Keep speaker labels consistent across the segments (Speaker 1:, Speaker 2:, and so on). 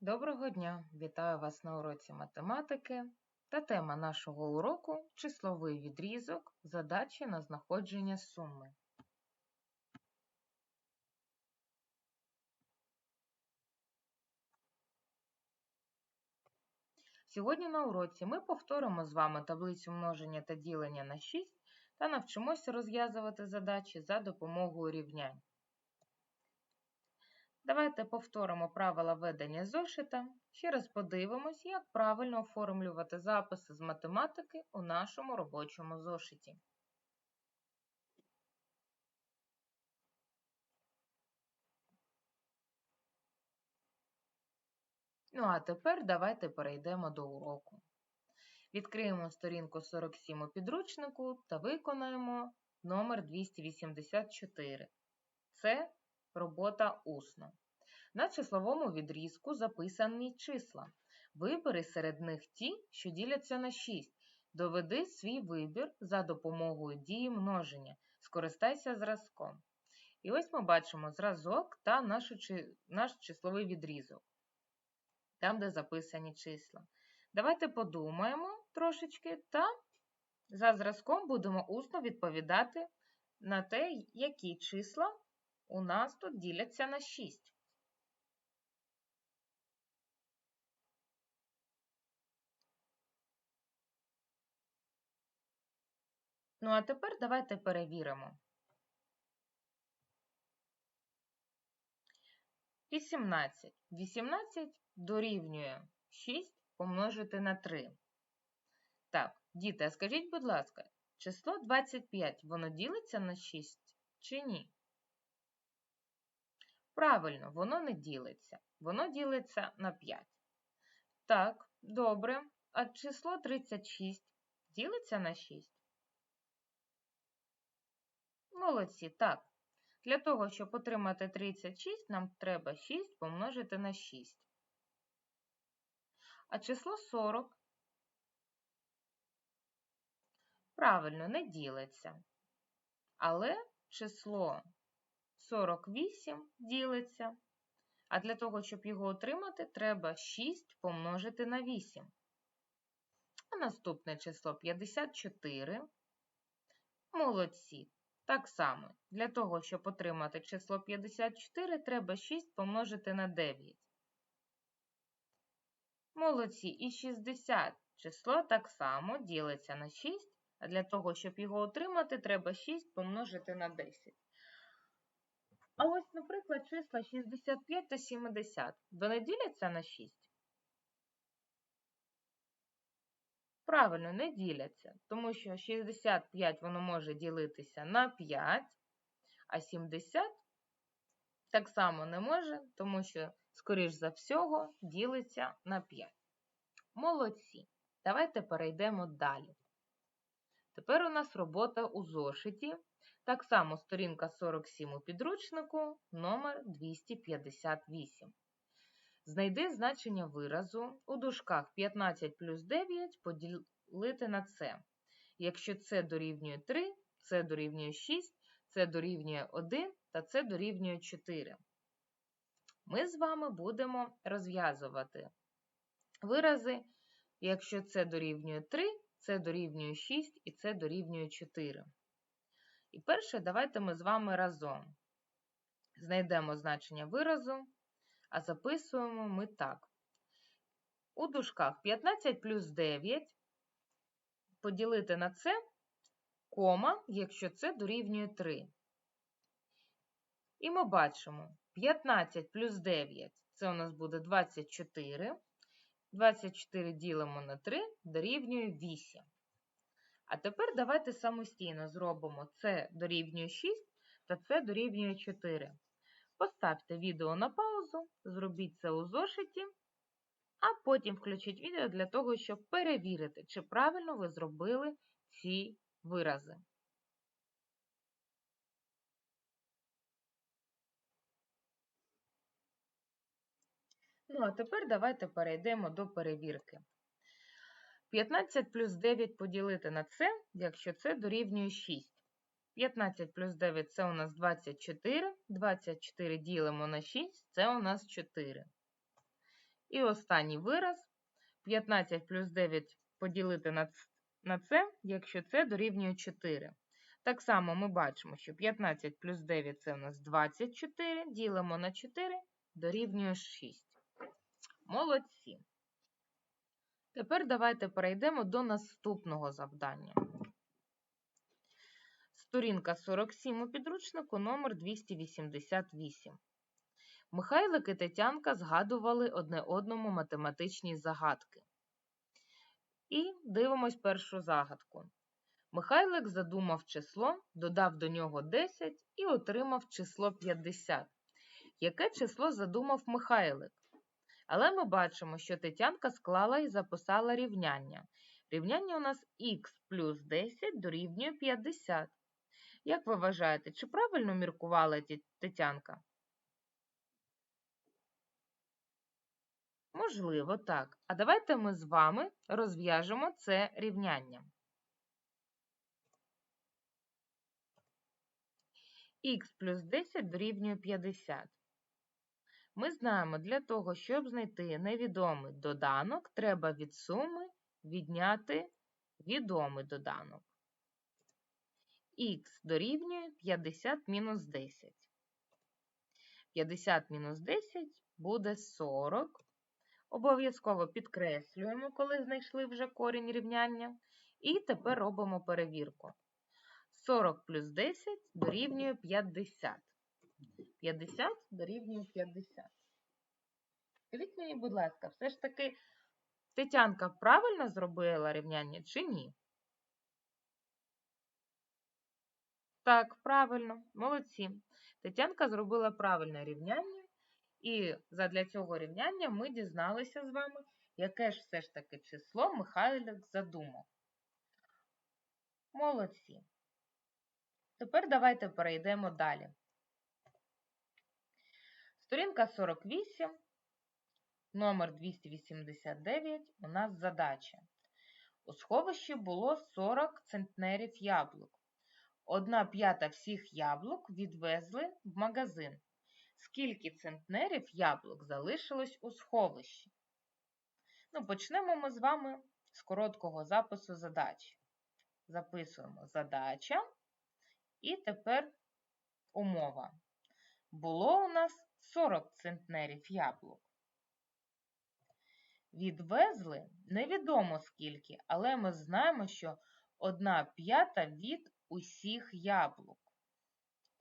Speaker 1: Доброго дня! Вітаю вас на уроці математики та тема нашого уроку числовий відрізок, задачі на знаходження суми. Сьогодні на уроці ми повторимо з вами таблицю множення та ділення на 6 та навчимося розв'язувати задачі за допомогою рівнянь. Давайте повторимо правила ведення зошита. Ще раз подивимось, як правильно оформлювати записи з математики у нашому робочому зошиті. Ну а тепер давайте перейдемо до уроку. Відкриємо сторінку 47 у підручнику та виконаємо номер 284. Це робота усно. На числовому відрізку записані числа. Вибери серед них ті, що діляться на 6. Доведи свій вибір за допомогою дії множення. Скористайся зразком. І ось ми бачимо зразок та наш числовий відрізок, там, де записані числа. Давайте подумаємо трошечки та за зразком будемо усно відповідати на те, які числа у нас тут діляться на 6. Ну, а тепер давайте перевіримо. 18. 18 дорівнює 6 помножити на 3. Так, діти, а скажіть, будь ласка, число 25, воно ділиться на 6 чи ні? Правильно, воно не ділиться. Воно ділиться на 5. Так, добре. А число 36 ділиться на 6? Молодці, так. Для того, щоб отримати 36, нам треба 6 помножити на 6. А число 40 правильно не ділиться. Але число 48 ділиться. А для того, щоб його отримати, треба 6 помножити на 8. А наступне число 54. Молодці. Так само, для того, щоб отримати число 54, треба 6 помножити на 9. Молодці, і 60 число так само ділиться на 6, а для того, щоб його отримати, треба 6 помножити на 10. А ось, наприклад, числа 65 та 70. Вони діляться на 6? Правильно, не діляться, тому що 65 воно може ділитися на 5, а 70 так само не може, тому що, скоріш за всього, ділиться на 5. Молодці. Давайте перейдемо далі. Тепер у нас робота у зошиті. Так само сторінка 47 у підручнику, номер 258. Знайди значення виразу у дужках 15 плюс 9 поділити на це. Якщо це дорівнює 3, це дорівнює 6, це дорівнює 1 та це дорівнює 4. Ми з вами будемо розв'язувати вирази, якщо це дорівнює 3, це дорівнює 6 і це дорівнює 4. І перше, давайте ми з вами разом знайдемо значення виразу, а записуємо ми так. У дужках 15 плюс 9 поділити на це, кома, якщо це дорівнює 3. І ми бачимо 15 плюс 9 це у нас буде 24. 24 ділимо на 3 дорівнює 8. А тепер давайте самостійно зробимо це дорівнює 6 та це дорівнює 4. Поставте відео на паузу, зробіть це у зошиті, а потім включіть відео для того, щоб перевірити, чи правильно ви зробили ці вирази. Ну, а тепер давайте перейдемо до перевірки. 15 плюс 9 поділити на це, якщо це дорівнює 6. 15 плюс 9 це у нас 24. 24 ділимо на 6, це у нас 4. І останній вираз 15 плюс 9 поділити на це, якщо це дорівнює 4. Так само ми бачимо, що 15 плюс 9 це у нас 24, ділимо на 4, дорівнює 6. Молодці. Тепер давайте перейдемо до наступного завдання. Сторінка 47 у підручнику номер 288. Михайлик і Тетянка згадували одне одному математичні загадки. І дивимось першу загадку. Михайлик задумав число, додав до нього 10 і отримав число 50. Яке число задумав Михайлик? Але ми бачимо, що Тетянка склала і записала рівняння. Рівняння у нас х плюс 10 дорівнює 50. Як ви вважаєте, чи правильно міркувала Тетянка? Можливо, так. А давайте ми з вами розв'яжемо це рівняння. Х плюс 10 дорівнює 50. Ми знаємо, для того, щоб знайти невідомий доданок, треба від суми відняти відомий доданок. Х дорівнює 50 мінус 10. 50 мінус 10 буде 40. Обов'язково підкреслюємо, коли знайшли вже корінь рівняння. І тепер робимо перевірку. 40 плюс 10 дорівнює 50. 50 дорівнює 50. Скажіть мені, будь ласка, все ж таки Тетянка правильно зробила рівняння чи ні? Так, правильно, молодці. Тетянка зробила правильне рівняння. І задля цього рівняння ми дізналися з вами, яке ж все ж таки число Михайлик задумав. Молодці. Тепер давайте перейдемо далі. Сторінка 48, номер 289, у нас задача. У сховищі було 40 центнерів яблук. Одна п'ята всіх яблук відвезли в магазин. Скільки центнерів яблук залишилось у сховищі? Ну, Почнемо ми з вами з короткого запису задачі. Записуємо задача. І тепер умова. Було у нас 40 центнерів яблук. Відвезли невідомо скільки, але ми знаємо, що одна п'ята від усіх яблук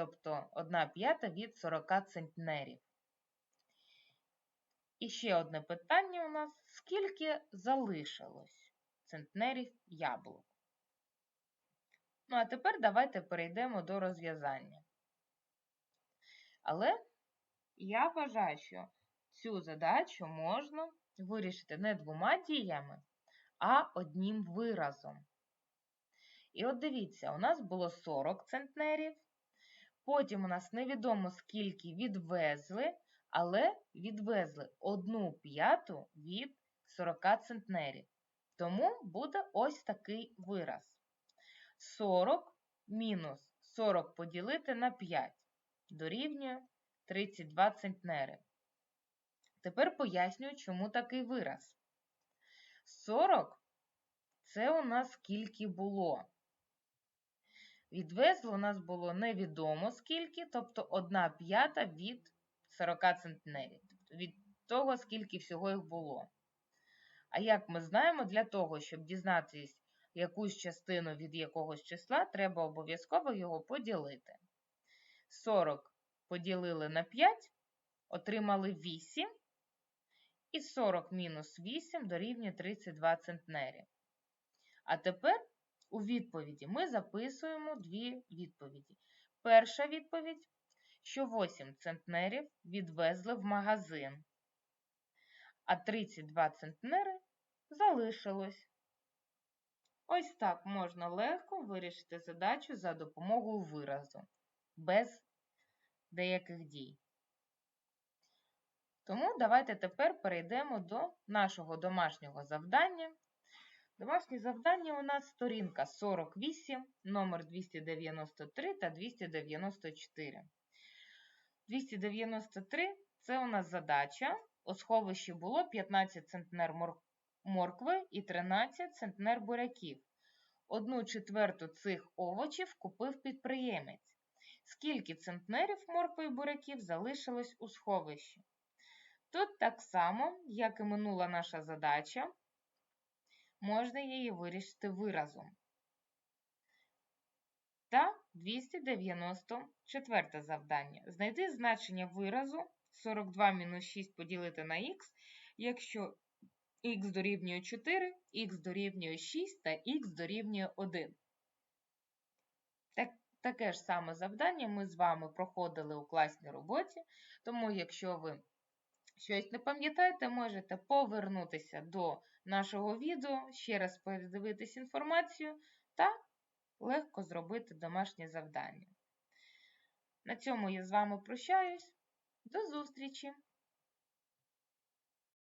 Speaker 1: тобто 1 п'ята від 40 центнерів. І ще одне питання у нас: скільки залишилось центнерів яблук? Ну, а тепер давайте перейдемо до розв'язання. Але я вважаю, що цю задачу можна вирішити не двома діями, а одним виразом. І от дивіться, у нас було 40 центнерів, Потім у нас невідомо скільки відвезли, але відвезли одну п'яту від 40 центнерів. Тому буде ось такий вираз. 40 мінус 40 поділити на 5 дорівнює 32 центнери. Тепер пояснюю, чому такий вираз. 40 це у нас скільки було. Відвезли у нас було невідомо скільки, тобто 1 п'ята від 40 центнерів, від того, скільки всього їх було. А як ми знаємо, для того, щоб дізнатися якусь частину від якогось числа, треба обов'язково його поділити. 40 поділили на 5, отримали 8, і 40 мінус 8 дорівнює 32 центнерів. А тепер у відповіді ми записуємо дві відповіді. Перша відповідь, що 8 центнерів відвезли в магазин, а 32 центнери залишилось. Ось так можна легко вирішити задачу за допомогою виразу, без деяких дій. Тому давайте тепер перейдемо до нашого домашнього завдання. Домашні завдання у нас сторінка 48, номер 293 та 294. 293 це у нас задача у сховищі було 15 центнер моркви і 13 центнер буряків. Одну четверту цих овочів купив підприємець. Скільки центнерів моркви і буряків залишилось у сховищі? Тут так само, як і минула наша задача, можна її вирішити виразом. Та 294 завдання. Знайди значення виразу 42 мінус 6 поділити на х, якщо х дорівнює 4, х дорівнює 6 та х дорівнює 1. Так, таке ж саме завдання ми з вами проходили у класній роботі, тому якщо ви щось не пам'ятаєте, можете повернутися до нашого відео, ще раз передивитись інформацію та легко зробити домашнє завдання. На цьому я з вами прощаюсь. До зустрічі!